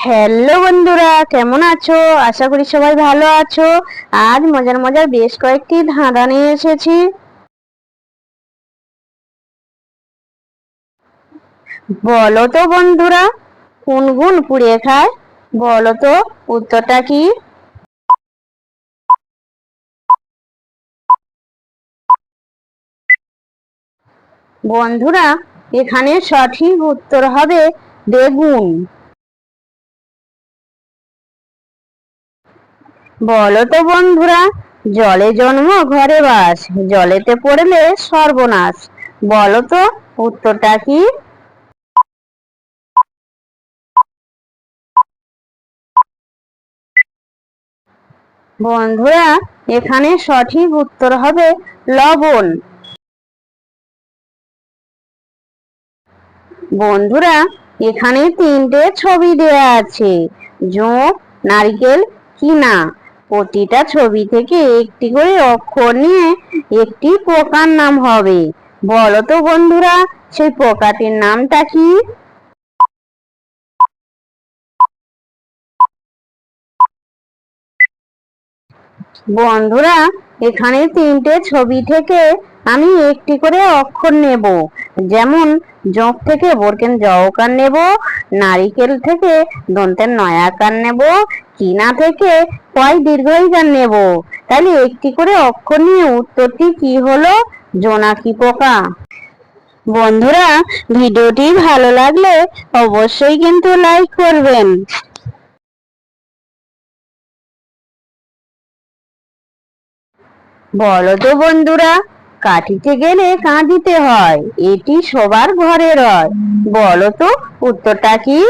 Hello বন্ধুরা, কেমন আছো? আশা করি সবাই ভালো আছো। আজ মজার মজার বেশ কয়েকটি ধাঁধা নিয়ে এসেছি। বলো তো বন্ধুরা, কোন গুণ পুড়িয়ে খায়? বলো তো, উত্তরটা কি? বন্ধুরা, এখানে সঠিক উত্তর হবে বেগুন বলো তো বন্ধুরা, জলে জন্ম, ঘরে বাস। জলেতে পড়লে সর্বনাশ। বলো তো, উত্তরটা কি? বন্ধুরা, এখানে সঠিক উত্তর হবে লবণ। বন্ধুরা, এখানে তিনটে ছবি দেয়া আছে। জোঁক নারকেল, কিনা। প্রতিটা ছবি থেকে একটি করে অক্ষর নিয়ে একটি পোকার নাম হবে। বলো তো বন্ধুরা, সেই পোকাটির নামটা কি? বন্ধুরা, এখানে তিনটে ছবি থেকে আমি একটি করে অক্ষর নেব। যেমন জোঁক থেকে বর্কেন জকার নেব, নারিকেল থেকে দন্তের নয়াকার নেব কিনা থেকে কয় দীর্ঘইকার নেব? তাহলে একটি করে অক্ষর নিয়ে উত্তরটি কি হলো? জোনাকি পোকা। বন্ধুরা, ভিডিওটি ভালো লাগলে অবশ্যই কিন্তু লাইক করবেন। বলো তো বন্ধুরা কাটিতে গেলে কাঁদিতে হয়, এটি সবার ঘরে রয় বলো তো, উত্তরটা কি?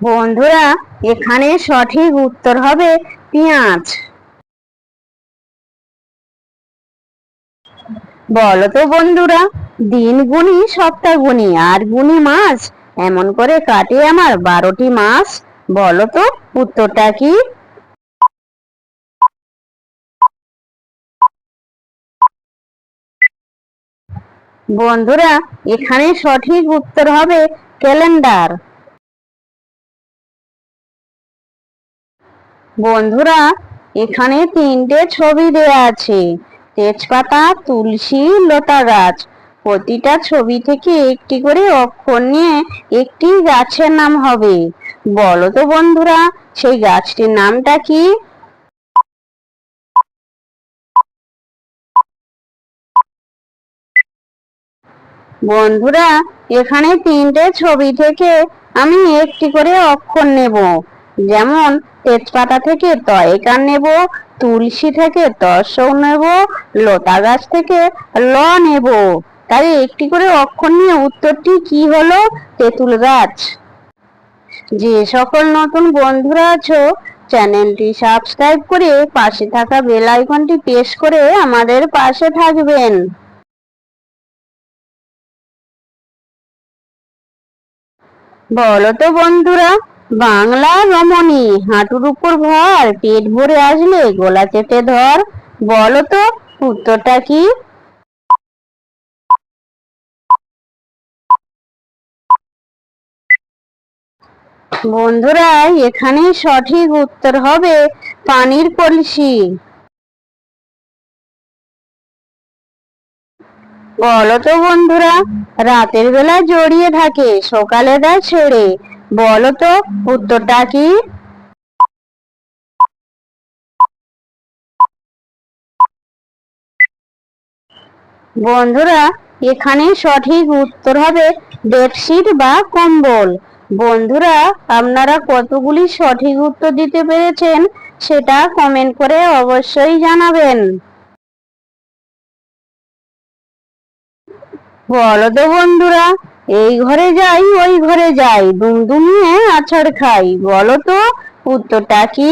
বন্ধুরা, এখানে সঠিক উত্তর হবে পেঁয়াজ। বলো তো বন্ধুরা, দিন গুনি, সপ্তাহ গুনি, আর গুনি মাস এমন করে কাটে আমার বারোটি মাস বলো তো, উত্তরটা কি? বন্ধুরা, এখানে সঠিক উত্তর হবে ক্যালেন্ডার। বন্ধুরা, এখানে তিনটে ছবি দেয়া আছে। তেজপাতা, তুলসী, লতা গাছ। প্রতিটা ছবি থেকে একটি করে অক্ষর নিয়ে একটি গাছের নাম হবে। বলো তো বন্ধুরা, সেই গাছটির নামটা কি? বন্ধুরা, এখানে তিনটে ছবি থেকে আমি একটি করে অক্ষর নেব। যেমন, তেজপাতা থেকে তয়কার নেব, তুলসী থেকে তসৌ নেব, লতা গাছ থেকে ল নেব। তাই একটি করে অক্ষর নিয়ে উত্তরটি কি হলো? তেঁতুল গাছ। যে সকল নতুন বন্ধুরা আছো, চ্যানেলটি সাবস্ক্রাইব করে পাশে থাকা বেল আইকনটি প্রেস করে আমাদের পাশে থাকবেন। বলো তো বন্ধুরা, বাংলা রমণী, হাঁটুর উপর ভর, পেট ভরে আসলে গোলা চেপে ধর। বলো তো উত্তরটা কি? বন্ধুরা এখানে সঠিক উত্তর হবে পানির কলসি। বলো তো বন্ধুরা, রাতের বেলা জড়িয়ে থাকে, সকালে দেয় ছেড়ে, বলো তো উত্তরটা কি? বন্ধুরা এখানে সঠিক উত্তর হবে বেডশিট বা কম্বল। বন্ধুরা, আপনারা কতগুলি সঠিক উত্তর দিতে পেরেছেন সেটা কমেন্ট করে অবশ্যই জানাবেন। বলো তো বন্ধুরা, এই ঘরে যাই, ওই ঘরে যাই, দুমদুমিয়ে আছাড় খাই, বলো তো উত্তরটা কি?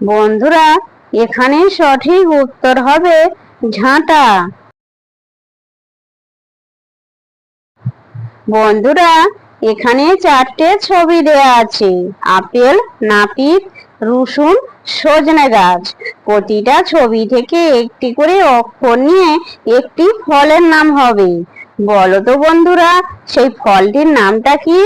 বন্ধুরা, এখানে সঠিক উত্তর হবে ঝাঁটা। বন্ধুরা, এখানে চারটে ছবি দেয়া আছে। আপেল, নাপিত, রসুন, সজনে গাছ। প্রতিটা ছবি থেকে একটি করে অক্ষর নিয়ে একটি ফলের নাম হবে। বলো তো বন্ধুরা, সেই ফলটির নামটা কি?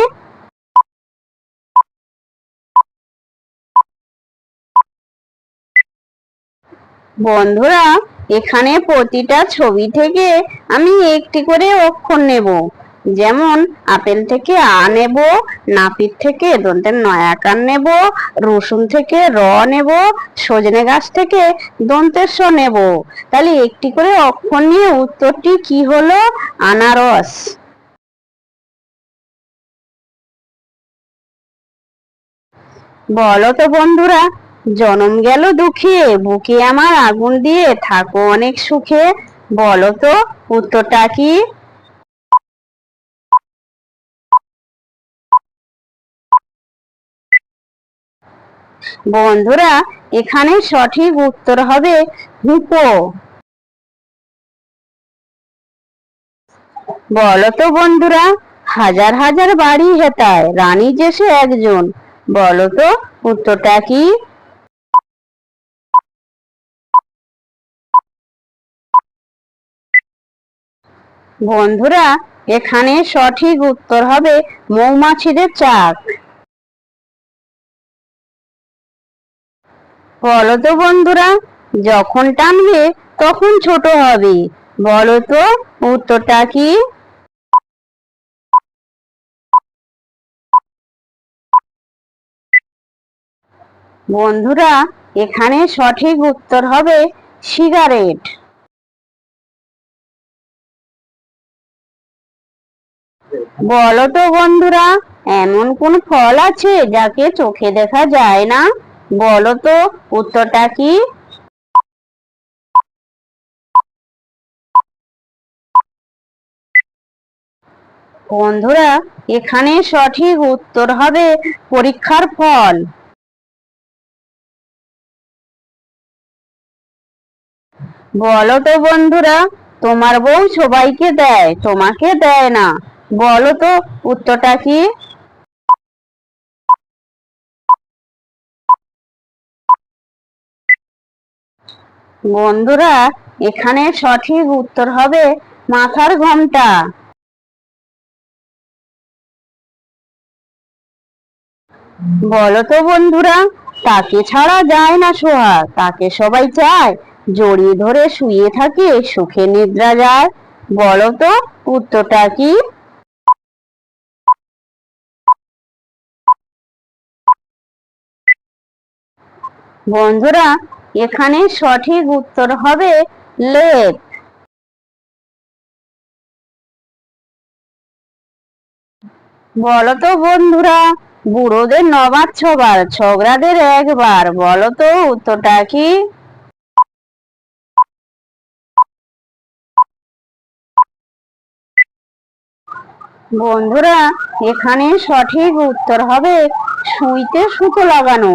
বন্ধুরা এখানে প্রতিটা ছবি থেকে আমি একটি করে অক্ষর নেব। যেমন, আপেল থেকে আ নেব, নাপিত থেকে দন্তের নয়াকার নেব, রসুন থেকে র নেব, সজনে গাছ থেকে দন্তের স নেব। তাহলে একটি করে অক্ষর নিয়ে উত্তরটি কি হলো? আনারস। বলো তো বন্ধুরা জনম গেল দুঃখে, বুকে আমার আগুন দিয়ে থাকো অনেক সুখে। বলো তো, উত্তরটা কি? বন্ধুরা, এখানে সঠিক উত্তর হবে হুপো। বলো তো বন্ধুরা, হাজার হাজার বাড়ি হেতায়, রানী যে একজন। বলো তো, উত্তরটা কি? বন্ধুরা, এখানে সঠিক উত্তর হবে মৌমাছিদের চাক। বলো তো বন্ধুরা, যখন টানবে তখন ছোট হবে। বলো তো, উত্তরটা কি? বন্ধুরা, এখানে সঠিক উত্তর হবে সিগারেট। বলো তো বন্ধুরা, এমন কোন ফল আছে যাকে চোখে দেখা যায় না? বলো তো, উত্তরটা কি? বন্ধুরা, এখানে সঠিক উত্তর হবে পরীক্ষার ফল। বলো তো বন্ধুরা, তোমার বউ সবাইকে দেয়, তোমাকে দেয় না। বলো তো, উত্তরটা কি? বন্ধুরা, এখানে সঠিক উত্তর হবে মাথার ঘোমটা বলো তো বন্ধুরা, তাকে ছাড়া যায় না সোহাগ। তাকে সবাই চায় জড়িয়ে ধরে শুয়ে থাকে, সুখে নিদ্রা যায়। বলো তো, উত্তরটা কি? বন্ধুরা, এখানে সঠিক উত্তর হবে লেপ। বলো তো বন্ধুরা বুড়োদের নবার ছবার ছোকরাদের একবার। বলো তো উত্তরটা কি? বন্ধুরা, এখানে সঠিক উত্তর হবে সুইতে সুতো লাগানো।